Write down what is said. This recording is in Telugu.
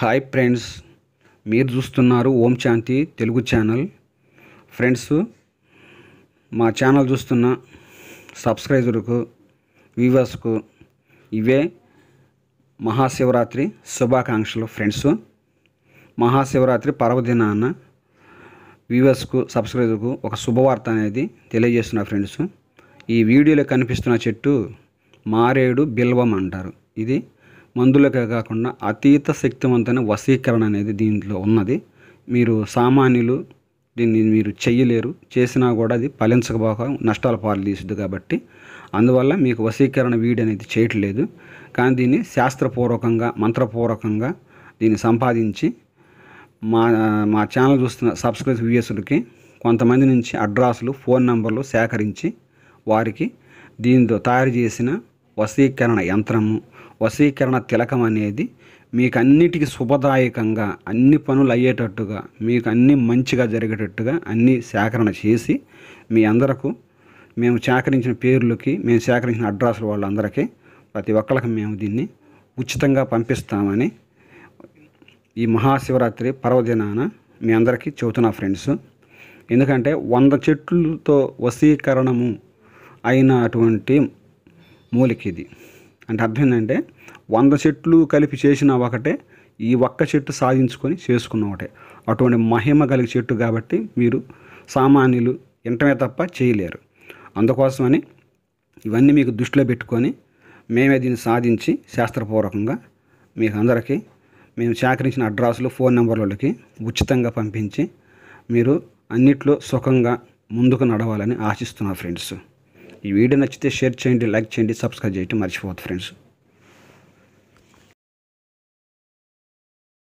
హాయ్ ఫ్రెండ్స్ మీరు చూస్తున్నారు ఓం శాంతి తెలుగు ఛానల్. ఫ్రెండ్స్ మా ఛానల్ చూస్తున్న సబ్స్క్రైబర్కు వ్యూవర్స్కు ఇవే మహాశివరాత్రి శుభాకాంక్షలు ఫ్రెండ్స్. మహాశివరాత్రి పర్వదినాన వ్యూవర్స్కు సబ్స్క్రైబర్కు ఒక శుభవార్త అనేది తెలియజేస్తున్న ఫ్రెండ్స్. ఈ వీడియోలో కనిపిస్తున్న చెట్టు మారేడు బిల్వం అంటారు. ఇది మందులకే కాకుండా అతీత శక్తివంతమైన వశీకరణ అనేది దీంట్లో ఉన్నది. మీరు సామాన్యులు దీన్ని మీరు చెయ్యలేరు. చేసినా కూడా అది ఫలించకపోక నష్టాల పాలు తీసుద్ది కాబట్టి. అందువల్ల మీకు వశీకరణ వీడి అనేది చేయట్లేదు. కానీ దీన్ని శాస్త్రపూర్వకంగా మంత్రపూర్వకంగా దీన్ని సంపాదించి మా మా ఛానల్ చూస్తున్న సబ్స్క్రైబ్ వ్యూయర్సులకి కొంతమంది నుంచి అడ్రస్లు ఫోన్ నంబర్లు సేకరించి వారికి దీంతో తయారు చేసిన వశీకరణ యంత్రము వశీకరణ తిలకం అనేది మీకు అన్నిటికీ శుభదాయకంగా అన్ని పనులు అయ్యేటట్టుగా మీకు అన్ని మంచిగా జరిగేటట్టుగా అన్ని సేకరణ చేసి మీ అందరకు మేము సేకరించిన పేర్లకి మేము సేకరించిన అడ్రస్లు వాళ్ళందరికీ ప్రతి ఒక్కరికి మేము దీన్ని ఉచితంగా పంపిస్తామని ఈ మహాశివరాత్రి పర్వదినాన మీ అందరికీ చెబుతున్నా ఫ్రెండ్స్. ఎందుకంటే వంద చెట్లతో వశీకరణము అయినటువంటి మూలిక ఇది అంటే అర్థం ఏంటంటే వంద చెట్లు కలిపి చేసిన ఒకటే ఈ ఒక్క చెట్టు సాధించుకొని చేసుకున్న ఒకటే. అటువంటి మహిమ కలిగి చెట్టు కాబట్టి మీరు సామాన్యులు ఇంటమే తప్ప చేయలేరు. అందుకోసమని ఇవన్నీ మీకు దృష్టిలో పెట్టుకొని మేమే దీన్ని సాధించి శాస్త్రపూర్వకంగా మీకు అందరికీ మేము సేకరించిన అడ్రస్లు ఫోన్ నెంబర్లకి ఉచితంగా పంపించి మీరు అన్నిట్లో సుఖంగా ముందుకు నడవాలని ఆశిస్తున్నా ఫ్రెండ్స్. ఈ వీడియో నచ్చితే షేర్ చేయండి లైక్ చేయండి సబ్స్క్రైబ్ చేయండి మర్చిపోవద్దు ఫ్రెండ్స్.